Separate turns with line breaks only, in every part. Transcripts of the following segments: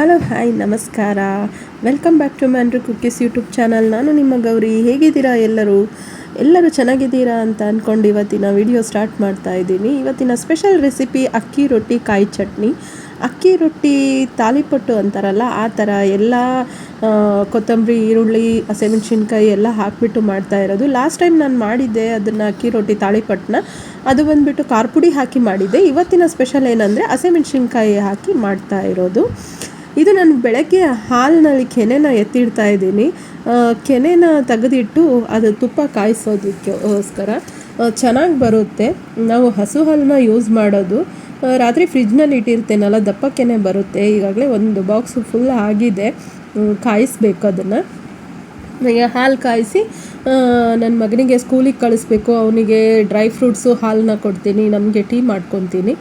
Hello, hi, ನಮಸ್ಕಾರ. Welcome back to ಮ್ಯಾನ್ರು cookies YouTube channel ನಾನು ನಿಮ್ಮ ಗೌರಿ. ಹೇಗಿದ್ದೀರಾ ಎಲ್ಲರೂ? ಎಲ್ಲರೂ ಚೆನ್ನಾಗಿದ್ದೀರಾ ಅಂತ ಅಂದ್ಕೊಂಡು ಇವತ್ತಿನ ವಿಡಿಯೋ ಸ್ಟಾರ್ಟ್ ಮಾಡ್ತಾ ಇದ್ದೀನಿ. ಇವತ್ತಿನ ಸ್ಪೆಷಲ್ ರೆಸಿಪಿ ಅಕ್ಕಿ ರೊಟ್ಟಿ ಕಾಯಿ ಚಟ್ನಿ. ಅಕ್ಕಿ ರೊಟ್ಟಿ ತಾಲಿಪಟ್ಟು ಅಂತಾರಲ್ಲ, ಆ ಥರ ಎಲ್ಲ ಕೊತ್ತಂಬರಿ, ಈರುಳ್ಳಿ, ಹಸಿಮೆಣ್ಸಿನ್ಕಾಯಿ ಎಲ್ಲ ಹಾಕಿಬಿಟ್ಟು ಮಾಡ್ತಾ ಇರೋದು. ಲಾಸ್ಟ್ ಟೈಮ್ ನಾನು ಮಾಡಿದ್ದೆ ಅದನ್ನು ಅಕ್ಕಿ ರೊಟ್ಟಿ ತಾಳಿಪಟ್ಟನ್ನ. ಅದು ಬಂದುಬಿಟ್ಟು ಖಾರ ಹಾಕಿ ಮಾಡಿದ್ದೆ. ಇವತ್ತಿನ ಸ್ಪೆಷಲ್ ಏನಂದರೆ ಹಸಿಮೆಣ್ಸಿನ್ಕಾಯಿ ಹಾಕಿ ಮಾಡ್ತಾ ಇರೋದು. ಇದು ನಾನು ಬೆಳಗ್ಗೆ ಹಾಲಿನಲ್ಲಿ ಕೆನೆನ ಎತ್ತಿಡ್ತಾ ಇದ್ದೀನಿ. ಕೆನೆನ ತೆಗೆದಿಟ್ಟು ಅದು ತುಪ್ಪ ಕಾಯಿಸೋದಕ್ಕೋಸ್ಕರ ಚೆನ್ನಾಗಿ ಬರುತ್ತೆ. ನಾವು ಹಸು ಹಾಲನ್ನ ಯೂಸ್ ಮಾಡೋದು. ರಾತ್ರಿ ಫ್ರಿಜ್ನಲ್ಲಿ ಇಟ್ಟಿರ್ತೇನಲ್ಲ, ದಪ್ಪ ಕೆನೆ ಬರುತ್ತೆ. ಈಗಾಗಲೇ ಒಂದು ಬಾಕ್ಸ್ ಫುಲ್ ಆಗಿದೆ. ಕಾಯಿಸ್ಬೇಕು ಅದನ್ನು. ಹಾಲು ಕಾಯಿಸಿ ನನ್ನ ಮಗನಿಗೆ ಸ್ಕೂಲಿಗೆ ಕಳಿಸ್ಬೇಕು, ಅವನಿಗೆ ಡ್ರೈ ಫ್ರೂಟ್ಸು ಹಾಲನ್ನ ಕೊಡ್ತೀನಿ, ನಮಗೆ ಟೀ ಮಾಡ್ಕೊತೀನಿ.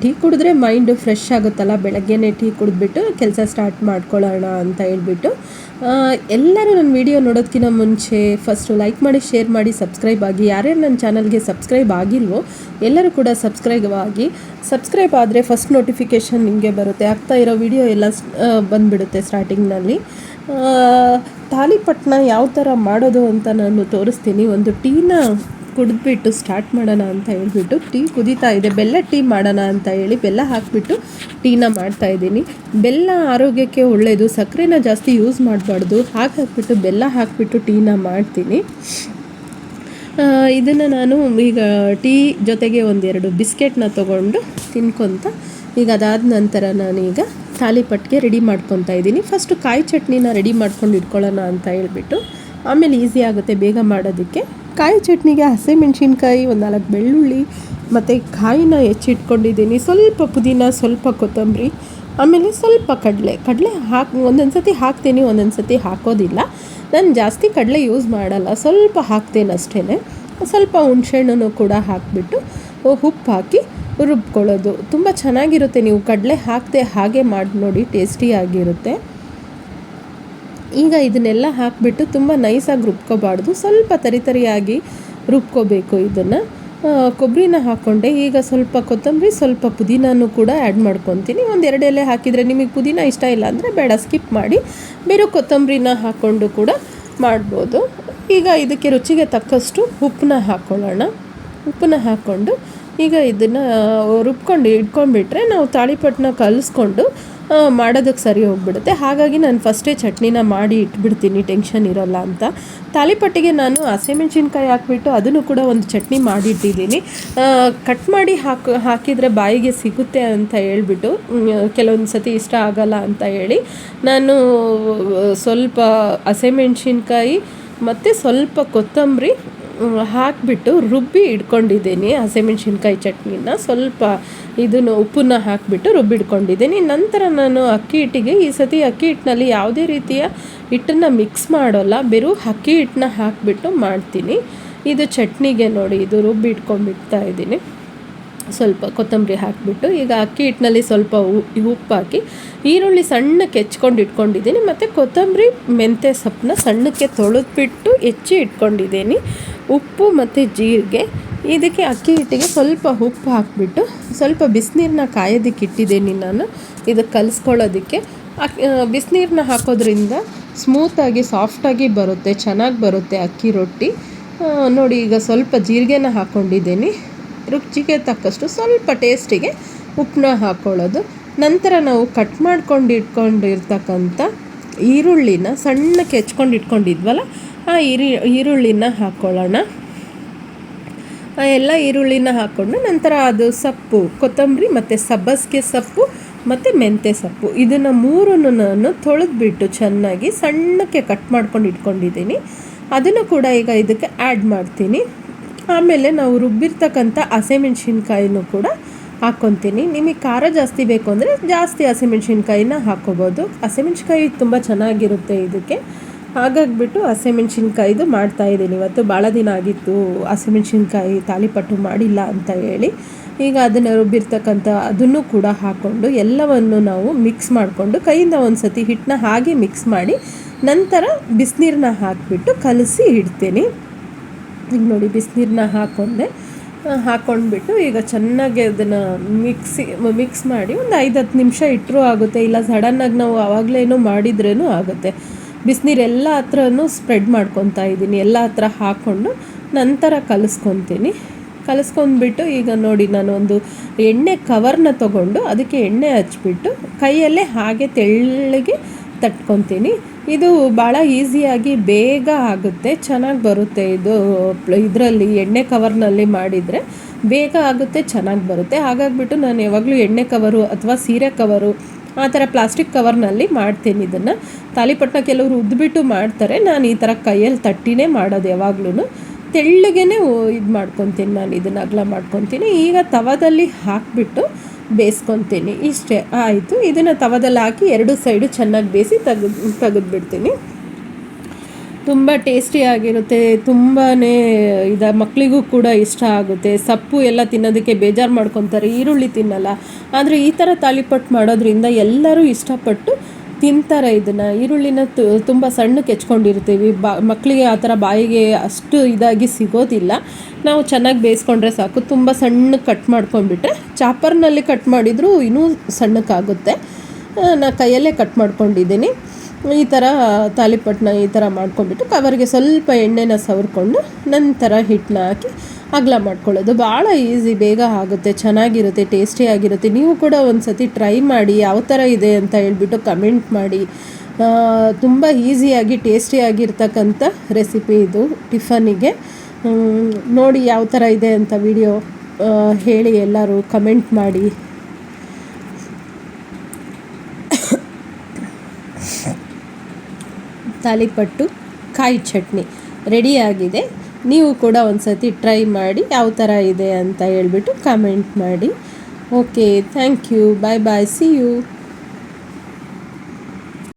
ಟೀ ಕುಡಿದ್ರೆ ಮೈಂಡ್ ಫ್ರೆಶ್ ಆಗುತ್ತಲ್ಲ, ಬೆಳಗ್ಗೆನೇ ಟೀ ಕುಡಿದ್ಬಿಟ್ಟು ಕೆಲಸ ಸ್ಟಾರ್ಟ್ ಮಾಡ್ಕೊಳ್ಳೋಣ ಅಂತ ಹೇಳ್ಬಿಟ್ಟು ಎಲ್ಲರೂ ನನ್ನ ವಿಡಿಯೋ ನೋಡೋದಕ್ಕಿಂತ ಮುಂಚೆ ಫಸ್ಟು ಲೈಕ್ ಮಾಡಿ ಶೇರ್ ಮಾಡಿ ಸಬ್ಸ್ಕ್ರೈಬ್ ಆಗಿ. ಯಾರ್ಯಾರು ನನ್ನ ಚಾನಲ್ಗೆ ಸಬ್ಸ್ಕ್ರೈಬ್ ಆಗಿಲ್ವೋ, ಎಲ್ಲರೂ ಕೂಡ ಸಬ್ಸ್ಕ್ರೈಬ್ ಆಗಿ. ಸಬ್ಸ್ಕ್ರೈಬ್ ಆದರೆ ಫಸ್ಟ್ ನೋಟಿಫಿಕೇಷನ್ ನಿಮಗೆ ಬರುತ್ತೆ. ಆಗ್ತಾ ಇರೋ ವಿಡಿಯೋ ಎಲ್ಲ ಬಂದುಬಿಡುತ್ತೆ ಸ್ಟಾರ್ಟಿಂಗ್ನಲ್ಲಿ ತಾಲಿಪಟ್ಟನ್ನ ಯಾವ ಥರ ಮಾಡೋದು ಅಂತ ನಾನು ತೋರಿಸ್ತೀನಿ. ಒಂದು ಟೀನ ಕುಡಿದ್ಬಿಟ್ಟು ಸ್ಟಾರ್ಟ್ ಮಾಡೋಣ ಅಂತ ಹೇಳ್ಬಿಟ್ಟು ಟೀ ಕುದೀತಾ ಇದೆ. ಬೆಲ್ಲ ಟೀ ಮಾಡೋಣ ಅಂತ ಹೇಳಿ ಬೆಲ್ಲ ಹಾಕಿಬಿಟ್ಟು ಟೀನ ಮಾಡ್ತಾ ಇದ್ದೀನಿ. ಬೆಲ್ಲ ಆರೋಗ್ಯಕ್ಕೆ ಒಳ್ಳೆಯದು ಸಕ್ಕರೆನ ಜಾಸ್ತಿ ಯೂಸ್ ಮಾಡಬಾರ್ದು. ಹಾಕಿ ಹಾಕ್ಬಿಟ್ಟು ಬೆಲ್ಲ ಹಾಕಿಬಿಟ್ಟು ಟೀನ ಮಾಡ್ತೀನಿ. ಇದನ್ನು ನಾನು ಈಗ ಟೀ ಜೊತೆಗೆ ಒಂದೆರಡು ಬಿಸ್ಕೆಟ್ನ ತೊಗೊಂಡು ತಿನ್ಕೊತ ಈಗ ಅದಾದ ನಂತರ ನಾನೀಗ ತಾಲಿಪಟ್ಟಿಗೆ ರೆಡಿ ಮಾಡ್ಕೊತಾ ಇದ್ದೀನಿ. ಫಸ್ಟು ಕಾಯಿ ಚಟ್ನಿನ ರೆಡಿ ಮಾಡ್ಕೊಂಡು ಇಟ್ಕೊಳ್ಳೋಣ ಅಂತ ಹೇಳ್ಬಿಟ್ಟು, ಆಮೇಲೆ ಈಸಿ ಆಗುತ್ತೆ ಬೇಗ ಮಾಡೋದಕ್ಕೆ. ಕಾಯಿ ಚಟ್ನಿಗೆ ಹಸಿಮೆಣ್ಸಿನ್ಕಾಯಿ ಒಂದು ನಾಲ್ಕು ಬೆಳ್ಳುಳ್ಳಿ, ಮತ್ತು ಕಾಯಿನ ಹೆಚ್ಚಿಟ್ಕೊಂಡಿದ್ದೀನಿ. ಸ್ವಲ್ಪ ಪುದೀನ, ಸ್ವಲ್ಪ ಕೊತ್ತಂಬರಿ, ಆಮೇಲೆ ಸ್ವಲ್ಪ ಕಡಲೆ. ಕಡಲೆ ಹಾಕಿ ಒಂದೊಂದು ಸತಿ ಹಾಕ್ತೀನಿ ಒಂದೊಂದು ಸತಿ ಹಾಕೋದಿಲ್ಲ. ನಾನು ಜಾಸ್ತಿ ಕಡಲೆ ಯೂಸ್ ಮಾಡಲ್ಲ, ಸ್ವಲ್ಪ ಹಾಕ್ತೇನೆ ಅಷ್ಟೇ ಸ್ವಲ್ಪ ಹುಣ್ಸೆಹಣ್ಣು ಕೂಡ ಹಾಕಿಬಿಟ್ಟು ಉಪ್ಪು ಹಾಕಿ ರುಬ್ಕೊಳ್ಳೋದು. ತುಂಬ ಚೆನ್ನಾಗಿರುತ್ತೆ. ನೀವು ಕಡಲೆ ಹಾಕದೆ ಹಾಗೆ ಮಾಡಿ ನೋಡಿ ಟೇಸ್ಟಿಯಾಗಿರುತ್ತೆ ಈಗ ಇದನ್ನೆಲ್ಲ ಹಾಕಿಬಿಟ್ಟು ತುಂಬ ನೈಸಾಗಿ ರುಬ್ಕೋಬಾರ್ದು. ಸ್ವಲ್ಪ ತರಿತರಿಯಾಗಿ ರುಬ್ಕೋಬೇಕು ಇದನ್ನು. ಕೊಬ್ಬರಿನ ಹಾಕ್ಕೊಂಡೆ ಈಗ ಸ್ವಲ್ಪ ಕೊತ್ತಂಬರಿ, ಸ್ವಲ್ಪ ಪುದೀನೂ ಕೂಡ ಆ್ಯಡ್ ಮಾಡ್ಕೊತೀನಿ. ಒಂದು ಎರಡು ಎಲೆ ಹಾಕಿದರೆ ನಿಮಗೆ ಪುದೀನ ಇಷ್ಟ ಇಲ್ಲ ಅಂದರೆ ಬೇಡ ಸ್ಕಿಪ್ ಮಾಡಿ. ಬೇರೆ ಕೊತ್ತಂಬರಿನ ಹಾಕ್ಕೊಂಡು ಕೂಡ ಮಾಡ್ಬೋದು. ಈಗ ಇದಕ್ಕೆ ರುಚಿಗೆ ತಕ್ಕಷ್ಟು ಉಪ್ಪನ್ನ ಹಾಕ್ಕೊಳ್ಳೋಣ ಉಪ್ಪನ್ನ ಹಾಕ್ಕೊಂಡು ಈಗ ಇದನ್ನು ರುಬ್ಕೊಂಡು ಇಟ್ಕೊಂಡ್ಬಿಟ್ರೆ ನಾವು ತಾಳಿಪಟ್ಟನ್ನ ಕಲಿಸ್ಕೊಂಡು ಮಾಡೋದಕ್ಕೆ ಸರಿ ಹೋಗ್ಬಿಡುತ್ತೆ. ಹಾಗಾಗಿ ನಾನು ಫಸ್ಟೇ ಚಟ್ನಿನ ಮಾಡಿ ಇಟ್ಬಿಡ್ತೀನಿ, ಟೆನ್ಷನ್ ಇರೋಲ್ಲ ಅಂತ. ತಾಲಿಪಟ್ಟಿಗೆ ನಾನು ಹಸಿಮೆಣ್ಸಿನ್ಕಾಯಿ ಹಾಕ್ಬಿಟ್ಟು ಅದನ್ನು ಕೂಡ ಒಂದು ಚಟ್ನಿ ಮಾಡಿಟ್ಟಿದ್ದೀನಿ. ಕಟ್ ಮಾಡಿ ಹಾಕಿ, ಹಾಕಿದರೆ ಬಾಯಿಗೆ ಸಿಗುತ್ತೆ ಅಂತ ಹೇಳ್ಬಿಟ್ಟು ಕೆಲವೊಂದು ಸತಿ ಇಷ್ಟ ಆಗಲ್ಲ ಅಂತ ಹೇಳಿ, ನಾನು ಸ್ವಲ್ಪ ಹಸಿಮೆಣ್ಸಿನ್ಕಾಯಿ ಮತ್ತು ಸ್ವಲ್ಪ ಕೊತ್ತಂಬರಿ ಹಾಕಿಬಿಟ್ಟು ರುಬ್ಬಿ ಇಟ್ಕೊಂಡಿದ್ದೀನಿ. ಹಸಿಮೆಣ್ಸಿನ್ಕಾಯಿ ಚಟ್ನಿನ ಸ್ವಲ್ಪ ಇದನ್ನು ಉಪ್ಪನ್ನ ಹಾಕಿಬಿಟ್ಟು ರುಬ್ಬಿ ಇಟ್ಕೊಂಡಿದ್ದೀನಿ ನಂತರ ನಾನು ಅಕ್ಕಿ ಹಿಟ್ಟಿಗೆ, ಈ ಸತಿ ಅಕ್ಕಿ ಹಿಟ್ಟಿನಲ್ಲಿ ಯಾವುದೇ ರೀತಿಯ ಹಿಟ್ಟನ್ನು ಮಿಕ್ಸ್ ಮಾಡೋಲ್ಲ. ಬೆರೂ ಅಕ್ಕಿ ಹಿಟ್ಟನ್ನ ಹಾಕಿಬಿಟ್ಟು ಮಾಡ್ತೀನಿ. ಇದು ಚಟ್ನಿಗೆ ನೋಡಿ, ಇದು ರುಬ್ಬಿ ಇಟ್ಕೊಂಡ್ಬಿಡ್ತಾ ಇದ್ದೀನಿ. ಸ್ವಲ್ಪ ಕೊತ್ತಂಬರಿ ಹಾಕಿಬಿಟ್ಟು ಈಗ ಅಕ್ಕಿ ಹಿಟ್ಟಿನಲ್ಲಿ ಸ್ವಲ್ಪ ಉಪ್ಪು ಹಾಕಿ, ಈರುಳ್ಳಿ ಸಣ್ಣಕ್ಕೆ ಹೆಚ್ಕೊಂಡು ಇಟ್ಕೊಂಡಿದ್ದೀನಿ, ಮತ್ತು ಕೊತ್ತಂಬರಿ ಮೆಂತ್ಯ ಸೊಪ್ಪನ್ನ ಸಣ್ಣಕ್ಕೆ ತೊಳೆದ್ಬಿಟ್ಟು ಹೆಚ್ಚಿ ಇಟ್ಕೊಂಡಿದ್ದೀನಿ. ಉಪ್ಪು ಮತ್ತು ಜೀರಿಗೆ, ಇದಕ್ಕೆ ಅಕ್ಕಿ ಹಿಟ್ಟಿಗೆ ಸ್ವಲ್ಪ ಉಪ್ಪು ಹಾಕಿಬಿಟ್ಟು ಸ್ವಲ್ಪ ಬಿಸಿನೀರನ್ನ ಕಾಯೋದಕ್ಕೆ ಇಟ್ಟಿದ್ದೀನಿ ನಾನು. ಇದಕ್ಕೆ ಕಲಿಸ್ಕೊಳ್ಳೋದಕ್ಕೆ. ಅಕ್ಕಿ ಬಿಸಿನೀರನ್ನ ಹಾಕೋದ್ರಿಂದ ಸ್ಮೂತಾಗಿ ಸಾಫ್ಟಾಗಿ ಬರುತ್ತೆ, ಚೆನ್ನಾಗಿ ಬರುತ್ತೆ ಅಕ್ಕಿ ರೊಟ್ಟಿ. ನೋಡಿ ಈಗ ಸ್ವಲ್ಪ ಜೀರಿಗೆನ ಹಾಕ್ಕೊಂಡಿದ್ದೀನಿ ರುಚಿಗೆ ತಕ್ಕಷ್ಟು ಸ್ವಲ್ಪ ಟೇಸ್ಟಿಗೆ ಉಪ್ಪನ್ನ ಹಾಕ್ಕೊಳ್ಳೋದು ನಂತರ ನಾವು ಕಟ್ ಮಾಡ್ಕೊಂಡು ಇಟ್ಕೊಂಡಿರ್ತಕ್ಕಂಥ ಈರುಳ್ಳಿನ ಸಣ್ಣಕ್ಕೆ ಹೆಚ್ಕೊಂಡು ಇಟ್ಕೊಂಡಿದ್ವಲ್ಲ ಆ ಈರಿ ಈರುಳ್ಳಿನ ಹಾಕ್ಕೊಳ್ಳೋಣ ಎಲ್ಲ ಈರುಳ್ಳಿನ ಹಾಕ್ಕೊಂಡು ನಂತರ ಅದು ಸೊಪ್ಪು, ಕೊತ್ತಂಬರಿ ಮತ್ತು ಸಬ್ಬಸಿಗೆ ಸೊಪ್ಪು ಮತ್ತು ಮೆಂತ್ಯ ಸೊಪ್ಪು. ಇದನ್ನು ಮೂರನ್ನು ನಾನು ತೊಳೆದ್ಬಿಟ್ಟು ಚೆನ್ನಾಗಿ ಸಣ್ಣಕ್ಕೆ ಕಟ್ ಮಾಡ್ಕೊಂಡು ಇಟ್ಕೊಂಡಿದ್ದೀನಿ ಅದನ್ನು ಕೂಡ ಈಗ ಇದಕ್ಕೆ ಆ್ಯಡ್ ಮಾಡ್ತೀನಿ. ಆಮೇಲೆ ನಾವು ರುಬ್ಬಿರ್ತಕ್ಕಂಥ ಹಸಿಮೆಣ್ಸಿನ್ಕಾಯಿನೂ ಕೂಡ ಹಾಕ್ಕೊತೀನಿ. ನಿಮಗೆ ಖಾರ ಜಾಸ್ತಿ ಬೇಕು ಅಂದರೆ ಜಾಸ್ತಿ ಹಸಿಮೆಣ್ಸಿನ್ಕಾಯಿನ ಹಾಕ್ಕೋಬೋದು. ಹಸಿಮೆಣ್ಸಿನ್ಕಾಯಿ ತುಂಬ ಚೆನ್ನಾಗಿರುತ್ತೆ ಇದಕ್ಕೆ. ಹಾಗಾಗ್ಬಿಟ್ಟು ಹಸಿಮೆಣ್ಸಿನ್ಕಾಯಿದು ಮಾಡ್ತಾ ಇದ್ದೀನಿ. ಇವತ್ತು ಭಾಳ ದಿನ ಆಗಿತ್ತು ಹಸಿಮೆಣ್ಸಿನ್ಕಾಯಿ ತಾಳಿಪಟ್ಟು ಮಾಡಿಲ್ಲ ಅಂತ ಹೇಳಿ. ಈಗ ಅದನ್ನು ರುಬ್ಬಿರ್ತಕ್ಕಂಥ ಅದನ್ನು ಕೂಡ ಹಾಕ್ಕೊಂಡು ಎಲ್ಲವನ್ನು ನಾವು ಮಿಕ್ಸ್ ಮಾಡಿಕೊಂಡು ಕೈಯಿಂದ ಒಂದು ಸತಿ ಹಿಟ್ಟನ್ನ ಹಾಗೆ ಮಿಕ್ಸ್ ಮಾಡಿ ನಂತರ ಬಿಸಿನೀರನ್ನ ಹಾಕಿಬಿಟ್ಟು ಕಲಸಿ ಇಡ್ತೀನಿ. ಈಗ ನೋಡಿ ಬಿಸಿನೀರನ್ನ ಹಾಕ್ಕೊಂಡೆ ಹಾಕ್ಕೊಂಡ್ಬಿಟ್ಟು ಈಗ ಚೆನ್ನಾಗಿ ಅದನ್ನು ಮಿಕ್ಸಿ, ಮಿಕ್ಸ್ ಮಾಡಿ ಒಂದು ಐದು ಹತ್ತು ನಿಮಿಷ ಇಟ್ಟರೂ ಆಗುತ್ತೆ. ಇಲ್ಲ ಸಡನ್ನಾಗಿ ನಾವು ಆವಾಗಲೇನೋ ಮಾಡಿದ್ರೇನೂ ಆಗುತ್ತೆ. ಬಿಸಿನೀರೆಲ್ಲ ಹತ್ರನೂ ಸ್ಪ್ರೆಡ್ ಮಾಡ್ಕೊತಾ ಇದ್ದೀನಿ. ಎಲ್ಲ ಹತ್ರ ಹಾಕ್ಕೊಂಡು ನಂತರ ಕಲಿಸ್ಕೊತೀನಿ. ಕಲಿಸ್ಕೊಂಡ್ಬಿಟ್ಟು ಈಗ ನೋಡಿ ನಾನು ಒಂದು ಎಣ್ಣೆ ಕವರ್ನ ತೊಗೊಂಡು ಅದಕ್ಕೆ ಎಣ್ಣೆ ಹಚ್ಬಿಟ್ಟು ಕೈಯಲ್ಲೇ ಹಾಗೆ ತೆಳ್ಳಗೆ ತಟ್ಕೊತೀನಿ. ಇದು ಭಾಳ ಈಸಿಯಾಗಿ ಬೇಗ ಆಗುತ್ತೆ, ಚೆನ್ನಾಗಿ ಬರುತ್ತೆ ಇದು, ಇದರಲ್ಲಿ ಎಣ್ಣೆ ಕವರ್ನಲ್ಲಿ ಮಾಡಿದರೆ ಬೇಗ ಆಗುತ್ತೆ, ಚೆನ್ನಾಗಿ ಬರುತ್ತೆ. ಹಾಗಾಗಿಬಿಟ್ಟು ನಾನು ಯಾವಾಗಲೂ ಎಣ್ಣೆ ಕವರು ಅಥವಾ ಸೀರೆ ಕವರು, ಆ ಥರ ಪ್ಲಾಸ್ಟಿಕ್ ಕವರ್ನಲ್ಲಿ ಮಾಡ್ತೀನಿ ಇದನ್ನು. ತಾಲಿಪಟ್ಟಣ ಕೆಲವರು ಉದ್ದುಬಿಟ್ಟು ಮಾಡ್ತಾರೆ, ನಾನು ಈ ಥರ ಕೈಯಲ್ಲಿ ತಟ್ಟಿನೇ ಮಾಡೋದು ಯಾವಾಗ್ಲೂ ತೆಳ್ಳಗೆ ಇದು ಮಾಡ್ಕೊತೀನಿ ನಾನು, ಇದನ್ನು ಅಗಲ ಮಾಡ್ಕೊತೀನಿ. ಈಗ ತವದಲ್ಲಿ ಹಾಕಿಬಿಟ್ಟು ಬೇಯಿಸ್ಕೊತೀನಿ ಇಷ್ಟೇ, ಆಯಿತು. ಇದನ್ನು ತವದಲ್ಲಿ ಹಾಕಿ ಎರಡು ಸೈಡು ಚೆನ್ನಾಗಿ ಬೇಯಿಸಿ ತೆಗೆದು, ತೆಗೆದುಬಿಡ್ತೀನಿ. ತುಂಬ ಟೇಸ್ಟಿಯಾಗಿರುತ್ತೆ ತುಂಬಾ ಇದು ಮಕ್ಕಳಿಗೂ ಕೂಡ ಇಷ್ಟ ಆಗುತ್ತೆ. ಸೊಪ್ಪು ಎಲ್ಲ ತಿನ್ನೋದಕ್ಕೆ ಬೇಜಾರು ಮಾಡ್ಕೊತಾರೆ. ಈರುಳ್ಳಿ ತಿನ್ನಲ್ಲ. ಆದರೆ ಈ ಥರ ತಾಲಿಪಟ್ಟು ಮಾಡೋದ್ರಿಂದ ಎಲ್ಲರೂ ಇಷ್ಟಪಟ್ಟು ತಿಂತಾರೆ ಇದನ್ನು. ಈರುಳ್ಳಿನ ತುಂಬ ಸಣ್ಣಕ್ಕೆ ಹೆಚ್ಕೊಂಡಿರ್ತೀವಿ ಬಾ ಮಕ್ಕಳಿಗೆ ಆ ಥರ ಬಾಯಿಗೆ ಅಷ್ಟು ಇದಾಗಿ ಸಿಗೋದಿಲ್ಲ. ನಾವು ಚೆನ್ನಾಗಿ ಬೇಯಿಸ್ಕೊಂಡ್ರೆ ಸಾಕು. ತುಂಬ ಸಣ್ಣಕ್ಕೆ ಕಟ್ ಮಾಡ್ಕೊಂಡ್ಬಿಟ್ರೆ ಚಾಪರ್ನಲ್ಲಿ ಕಟ್ ಮಾಡಿದರೂ ಇನ್ನೂ ಸಣ್ಣಕ್ಕಾಗುತ್ತೆ. ನಾನು ಕೈಯಲ್ಲೇ ಕಟ್ ಮಾಡ್ಕೊಂಡಿದ್ದೀನಿ. ಈ ಥರ ತಾಲಿಪಟ್ಟನ್ನ ಈ ಥರ ಮಾಡ್ಕೊಂಡ್ಬಿಟ್ಟು ಕವರ್ಗೆ ಸ್ವಲ್ಪ ಎಣ್ಣೆನ ಸವರ್ಕೊಂಡು ನಂತರ ಹಿಟ್ಟನ್ನ ಹಾಕಿ ಅಗಲ ಮಾಡ್ಕೊಳ್ಳೋದು ಭಾಳ ಈಸಿ, ಬೇಗ ಆಗುತ್ತೆ, ಚೆನ್ನಾಗಿರುತ್ತೆ ಟೇಸ್ಟಿಯಾಗಿರುತ್ತೆ ನೀವು ಕೂಡ ಒಂದು ಸತಿ ಟ್ರೈ ಮಾಡಿ, ಯಾವ ಥರ ಇದೆ ಅಂತ ಹೇಳ್ಬಿಟ್ಟು ಕಮೆಂಟ್ ಮಾಡಿ. ತುಂಬ ಈಸಿಯಾಗಿ ಟೇಸ್ಟಿಯಾಗಿರ್ತಕ್ಕಂಥ ರೆಸಿಪಿ ಇದು ಟಿಫನಿಗೆ ನೋಡಿ ಯಾವ ಥರ ಇದೆ ಅಂತ ವಿಡಿಯೋ ಹೇಳಿ ಎಲ್ಲರೂ ಕಮೆಂಟ್ ಮಾಡಿ. ತಾಲಿಪಟ್ಟು ಕಾಯಿ ಚಟ್ನಿ ರೆಡಿಯಾಗಿದೆ ನೀವು ಕೂಡ ಒಂದು ಸತಿ ಟ್ರೈ ಮಾಡಿ ಯಾವ ಥರ ಇದೆ ಅಂತ ಹೇಳ್ಬಿಟ್ಟು ಕಮೆಂಟ್ ಮಾಡಿ. Okay thank you bye bye see you